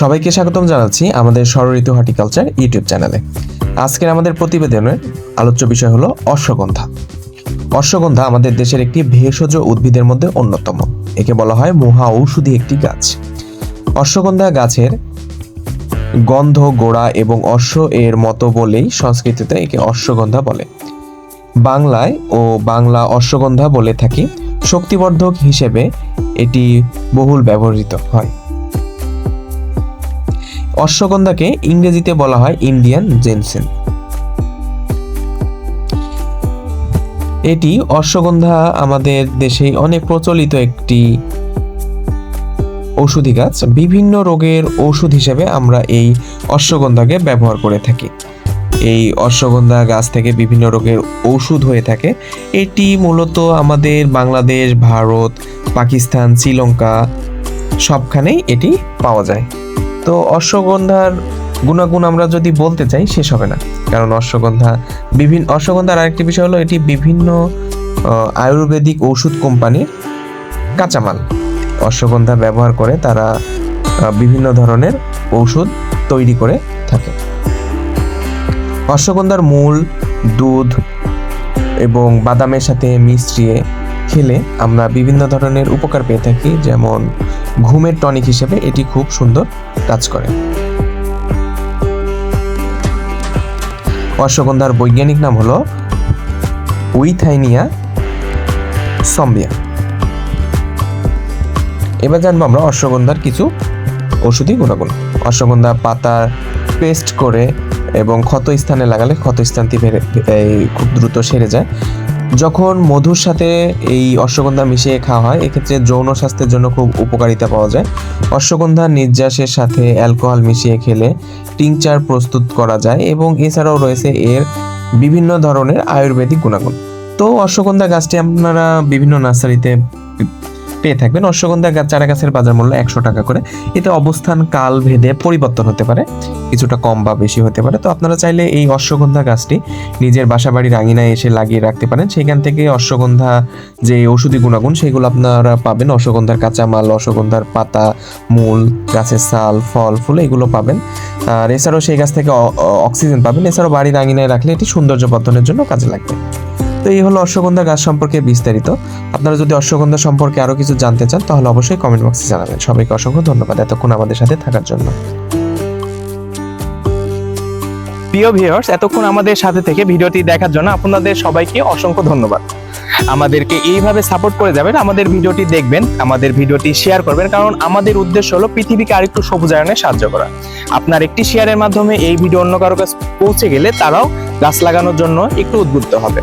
সবাইকে স্বাগতম জানাচ্ছি আমাদের ষড়ঋতু হর্টিকালচার ইউটিউব চ্যানেলে। আজকের আমাদের প্রতিবেদনের আলোচ্য বিষয় হলো অশ্বগন্ধা। অশ্বগন্ধা আমাদের দেশের একটি ভেষজ উদ্ভিদের মধ্যে অন্যতম। একে বলা হয় মহা ঔষধি একটি গাছ। অশ্বগন্ধা গাছের গন্ধ, গোড়া এবং অশ্ব এর মতো বলেই সংস্কৃতিতে একে অশ্বগন্ধা বলে। বাংলায় ও বাংলা অশ্বগন্ধা বলে থাকি, শক্তিবর্ধক হিসেবে এটি বহুল ব্যবহৃত হয়। অশ্বগন্ধাকে ইংরেজিতে বলা হয় ইন্ডিয়ান জেনসেন। এটি অশ্বগন্ধা আমাদের দেশে অনেক প্রচলিত একটি ঔষধি গাছ। বিভিন্ন রোগের ঔষধ হিসেবে আমরা এই অশ্বগন্ধাকে ব্যবহার করে থাকি। এই অশ্বগন্ধা গাছ থেকে বিভিন্ন রোগের ঔষধ হয়ে থাকে। এটি মূলত আমাদের বাংলাদেশ, ভারত, পাকিস্তান, শ্রীলঙ্কা সবখানেই এটি পাওয়া যায়। তো অশ্বগন্ধার গুণাগুণ আমরা যদি বলতে চাই, শেষ হবে না। কারণ অশ্বগন্ধা বিভিন্ন, অশ্বগন্ধার আরেকটি বিষয় হলো এটি বিভিন্ন আয়ুর্বেদিক ওষুধ কোম্পানির কাঁচামাল। অশ্বগন্ধা ব্যবহার করে তারা বিভিন্ন ধরনের ঔষধ তৈরি করে থাকে। অশ্বগন্ধার মূল, দুধ এবং বাদামের সাথে মিশ্রিয়ে খেলে আমরা বিভিন্ন ধরনের উপকার পেয়ে থাকি, যেমন ঘুমের টনিক হিসেবে এটি খুব সুন্দর কাজ করে। অশ্বগন্ধার বৈজ্ঞানিক নাম হলো উইথাইনিয়া সম্বিয়া। এবার জানব আমরা অশ্বগন্ধার কিছু ওষুধি গুণাগুণ। অশ্বগন্ধা পাতা পেস্ট করে এবং ক্ষত স্থানে লাগালে ক্ষত স্থানটি খুব দ্রুত সেরে যায়। যখন মধুর সাথে এই অশ্বগন্ধা মিশিয়ে খাওয়া হয়, এক্ষেত্রে যৌন স্বাস্থ্যের জন্য খুব উপকারিতা পাওয়া যায়। অশ্বগন্ধা নির্যাসের সাথে অ্যালকোহল মিশিয়ে খেলে টিংচার প্রস্তুত করা যায় এবং এছাড়াও রয়েছে এর বিভিন্ন ধরনের আয়ুর্বেদিক গুণাগুণ। তো অশ্বগন্ধা গাছটি আপনারা বিভিন্ন নার্সারিতে পেয়ে থাকবেন। অশ্বগন্ধা চারা গাছের বাজার মূল্য একশো টাকা করে। এতে অবস্থান, কাল ভেদে পরিবর্তন হতে পারে। কিছুটা কম বা বেশি হতে পারে। তো আপনারা চাইলে এই অশ্বগন্ধা গাছটি নিজের বাসা বাড়ির আঙিনায় এসে লাগিয়ে রাখতে পারেন। সেখান থেকে অশ্বগন্ধা যে ওষুধি গুণাগুণ, সেগুলো আপনারা পাবেন। অশ্বগন্ধার কাঁচামাল, অশ্বগন্ধার পাতা, মূল, গাছের সাল, ফল, ফুল, এগুলো পাবেন। আর এছাড়াও সেই গাছ থেকে অক্সিজেন পাবেন। এছাড়াও বাড়ির আঙিনায় রাখলে এটি সৌন্দর্য বর্ধনের জন্য কাজে লাগবে। তো এই হলো অশ্বগন্ধা গাছ সম্পর্কে বিস্তারিত। আপনারা যদি অশ্বগন্ধা সম্পর্কে আরও কিছু জানতে চান, তাহলে অবশ্যই কমেন্ট বক্সে জানাবেন। সবাইকে অসংখ্য ধন্যবাদ এতক্ষণ আমাদের সাথে থাকার জন্য। প্রিয় ভিউয়ার্স এতক্ষণ আমাদের সাথে থেকে ভিডিওটি দেখার জন্য আপনাদের সবাইকে অসংখ্য ধন্যবাদ। আমাদেরকে এইভাবে সাপোর্ট করে যাবেন, আমাদের ভিডিওটি দেখবেন, আমাদের ভিডিওটি শেয়ার করবেন, কারণ আমাদের উদ্দেশ্য হলো পৃথিবীকে আরেকটু সবুজায়নে সাহায্য করা। আপনার একটি শেয়ারের মাধ্যমে এই ভিডিও অন্য কারও কাছে পৌঁছে গেলে তারাও গাছ লাগানোর জন্য একটু উদ্বুদ্ধ হবে।